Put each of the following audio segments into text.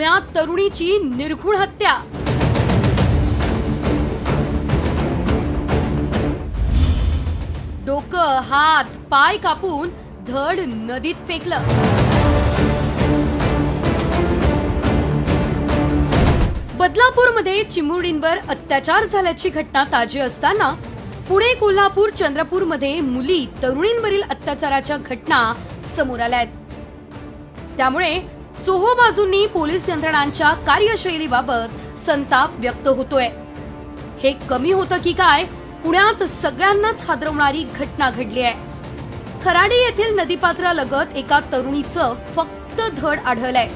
पुण्यात तरुणीची निर्घुण हत्या. डोकं हात पाय कापून धड नदीत फेकलं. बदलापूरमध्ये चिमुरडींवर अत्याचार झाल्याची घटना ताजी असताना पुणे कोल्हापूर चंद्रपूरमध्ये मुली तरुणींवरील अत्याचाराच्या घटना समोर आल्या आहेत. त्यामुळे चोहो बाजूंनी पोलीस यंत्रणांच्या कार्यशैलीबाबत संताप व्यक्त होतोय. हे कमी होतं की काय पुण्यात सगळ्यांनाच हादरवणारी घटना घडली आहे. खराडे येथील नदीपात्रालगत एका तरुणीचं फक्त धड आढळलंय.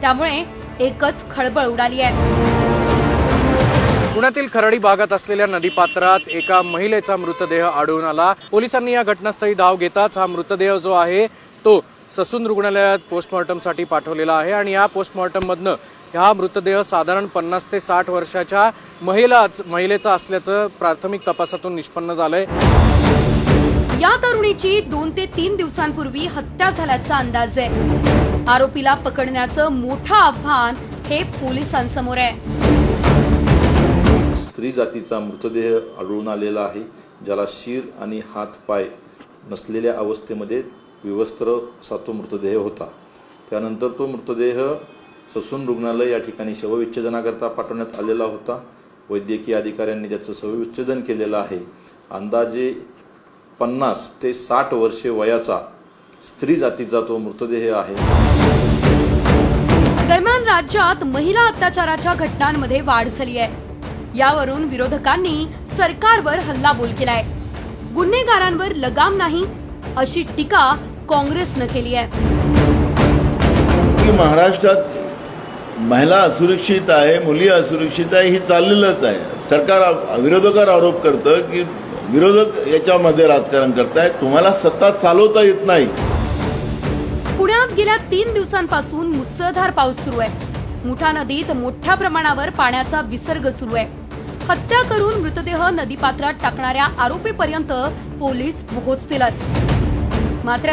त्यामुळे एकच खळबळ उडाली आहे. पुण्यातील खराडी भागात असलेल्या नदीपात्रात एका महिलेचा मृतदेह आढळून आला. पोलिसांनी या घटनास्थळी धाव घेताच हा मृतदेह जो आहे तो ससून रुग्णालयात पोस्टमॉर्टमसाठी पाठवलेला आहे आणि या पोस्टमॉर्टममधनं हा मृतदेह साधारण पन्नास ते साठ वर्षाच्या महिलाच महिलेचा असल्याचं प्राथमिक तपासातून निष्पन्न झालंय. या तरुणीची दोन ते तीन दिवसांपूर्वी हत्या झाल्याचा अंदाज आहे. आरोपीला पकडण्याचं मोठं आव्हान हे पोलिसांसमोर आहे. स्त्री जातीचा मृतदेह आढळून आलेला आहे ज्याला शिर आणि हात पाय नसलेल्या अवस्थेमध्ये विवस्त्र असा तो मृतदेह होता. त्यानंतर तो मृतदेह ससून रुग्णालय या ठिकाणी शवविच्छेदनाकरता पाठवण्यात आलेला होता. वैद्यकीय अधिकाऱ्यांनी त्याचं शवविच्छेदन केलेलं आहे. अंदाजे पन्नास ते साठ वर्षे वयाचा स्त्री जातीचा तो मृतदेह आहे. दरम्यान राज्यात महिला अत्याचाराच्या घटनांमध्ये वाढ झाली आहे. यावरून विरोधकांनी सरकारवर हल्लाबोल केलाय. गुन्हेगारांवर लगाम नाही अशी टीका काँग्रेसनं केली आहे. की महाराष्ट्रात महिला असुरक्षित आहे मुली असुरक्षित आहे हे चाललेलंच आहे. सरकार विरोधकावर आरोप करतं की विरोधक याच्यामध्ये राजकारण करतायत. तुम्हाला सत्ता चालवता येत नाही. पुण्यात गेल्या तीन दिवसांपासून मुसळधार पाऊस सुरू आहे. मुठा नदीत मोठ्या प्रमाणावर पाण्याचा विसर्ग सुरू आहे. हत्या करून मृतदेह नदीपात्रात टाकणाऱ्या आरोपीपर्यंत पोलीस पोहोचतीलच. मात्र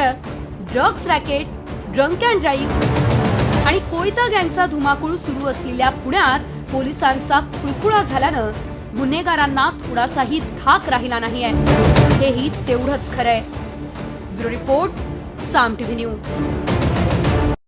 drugs racket drunk and drive आणि कोयता गँगचा धुमाकूळ सुरू असलेल्या पुण्यात पोलिसांचा कुळकुळा झाल्यानं गुन्हेगारांना थोडासाही धाक राहिला नाही आहे. हेही तेवढंच खरंय. Bureau report Saam TV news.